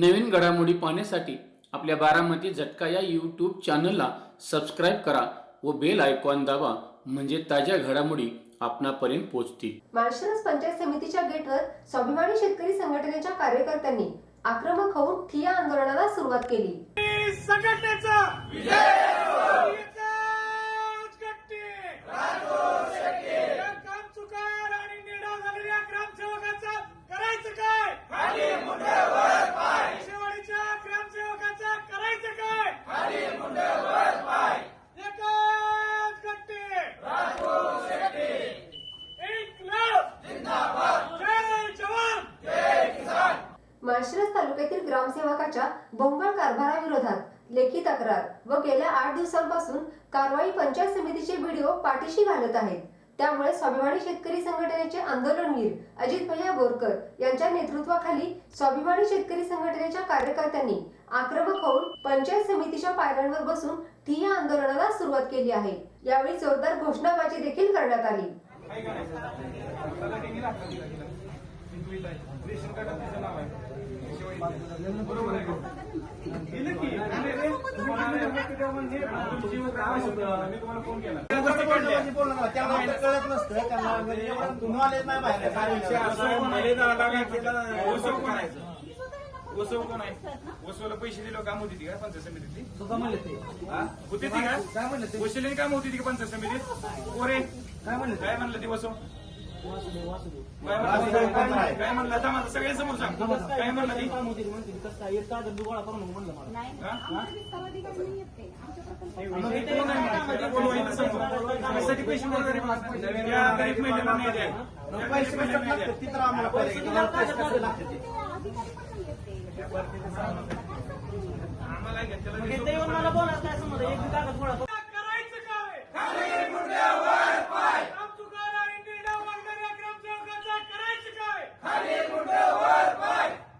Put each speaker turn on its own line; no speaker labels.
नवीन घडामोडी पाहण्यासाठी आपल्या बारामती झटका या यूट्यूब चॅनलला सबस्क्राईब करा व बेल आयकॉन दाबा म्हणजे ताज्या घडामोडी आपणापर्यंत पोहोचतील.
माळशिरस पंचायत समितीच्या गेटवर स्वाभिमानी शेतकरी संघटनेच्या कार्यकर्त्यांनी आक्रमक होऊन ठिय्या आंदोलनाला सुरुवात केली.
संघटनेचा
समाजसेवकाच्या बोंगळ कारभाराविरोधात लेखी तक्रार व गेल्या आठ दिवसांपासून कारवाई पंचायत समितीचे व्हिडिओ पाठीशी घालत आहेत. त्यामुळे स्वाभिमानी शेतकरी संघटनेचे आंदोलनवीर अजित भैया बोरकर यांच्या नेतृत्वाखाली स्वाभिमानी शेतकरी संघटनेच्या कार्यकर्त्यांनी आक्रमक होऊन पंचायत समितीच्या पायऱ्यांवर बसून ठिय्या आंदोलनाला सुरुवात केली आहे. यावेळी जोरदार घोषणाबाजी देखील करण्यात आली.
रेशन नाव आहे ओसव कोण आहे? ओसवला पैसे दिले काम होती ती का पंचायत समितीतली? होती ती का वशिलेली काम होती ती का पंचायत समितीत कोरे काय म्हणलं काय म्हणलं ती वसव काय म्हणलं आता समोर सांग काय म्हणलं ती त्यासाठी पैसे गरीब गरीब महिलेला नाही द्या. त्या गरीब महिलेला नाही द्या. आम्हाला
बोला काय एक कागद गोळा करून